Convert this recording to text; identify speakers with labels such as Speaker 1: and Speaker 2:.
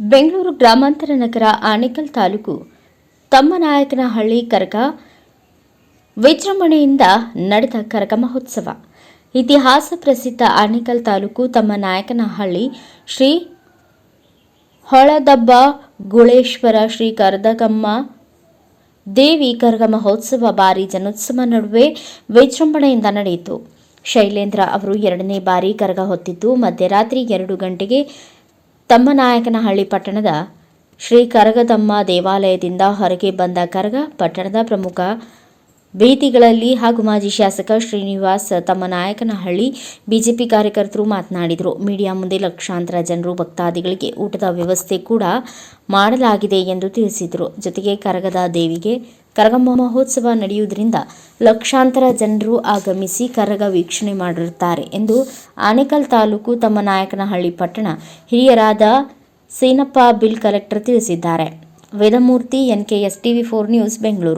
Speaker 1: ಬೆಂಗಳೂರು ಗ್ರಾಮಾಂತರ ನಗರ ಆನೇಕಲ್ ತಾಲೂಕು ತಮ್ಮನಾಯಕನಹಳ್ಳಿ ಕರಗ ವಿಜೃಂಭಣೆಯಿಂದ ನಡೆದ ಕರಗ ಮಹೋತ್ಸವ. ಇತಿಹಾಸ ಪ್ರಸಿದ್ಧ ಆನೇಕಲ್ ತಾಲೂಕು ತಮ್ಮನಾಯಕನಹಳ್ಳಿ ಶ್ರೀ ಹೊಳದಬ್ಬ ಗುಳೇಶ್ವರ ಶ್ರೀ ಕರದಗಮ್ಮ ದೇವಿ ಕರಗ ಮಹೋತ್ಸವ ಬಾರಿ ಜನೋತ್ಸವ ನಡುವೆ ವಿಜೃಂಭಣೆಯಿಂದ ನಡೆಯಿತು. ಶೈಲೇಂದ್ರ ಅವರು ಎರಡನೇ ಬಾರಿ ಕರಗ ಹೊತ್ತಿದ್ದು ಮಧ್ಯರಾತ್ರಿ ಎರಡು ಗಂಟೆಗೆ ತಮ್ಮನಾಯಕನಹಳ್ಳಿ ಪಟ್ಟಣದ ಶ್ರೀ ಕರಗದಮ್ಮ ದೇವಾಲಯದಿಂದ ಹೊರಗೆ ಬಂದ ಕರಗ ಪಟ್ಟಣದ ಪ್ರಮುಖ ಬೀದಿಗಳಲ್ಲಿ ಹಾಗೂ ಮಾಜಿ ಶಾಸಕ ಶ್ರೀನಿವಾಸ್ ತಮ್ಮನಾಯಕನಹಳ್ಳಿ ಬಿಜೆಪಿ ಕಾರ್ಯಕರ್ತರು ಮಾತನಾಡಿದರು. ಮೀಡಿಯಾ ಮುಂದೆ ಲಕ್ಷಾಂತರ ಜನರು ಭಕ್ತಾದಿಗಳಿಗೆ ಊಟದ ವ್ಯವಸ್ಥೆ ಕೂಡ ಮಾಡಲಾಗಿದೆ ಎಂದು ತಿಳಿಸಿದರು. ಜೊತೆಗೆ ಕರಗದ ದೇವಿಗೆ ಕರಗ ಮಹೋತ್ಸವ ನಡೆಯುವುದರಿಂದ ಲಕ್ಷಾಂತರ ಜನರು ಆಗಮಿಸಿ ಕರಗ ವೀಕ್ಷಣೆ ಮಾಡಿರುತ್ತಾರೆ ಎಂದು ಆನೇಕಲ್ ತಾಲೂಕು ತಮ್ಮ ನಾಯಕನಹಳ್ಳಿ ಪಟ್ಟಣ ಹಿರಿಯರಾದ ಸೀನಪ್ಪ ಬಿಲ್ ಕಲೆಕ್ಟರ್ ತಿಳಿಸಿದ್ದಾರೆ. Vedamurthy NKS TV four news, Bengaluru.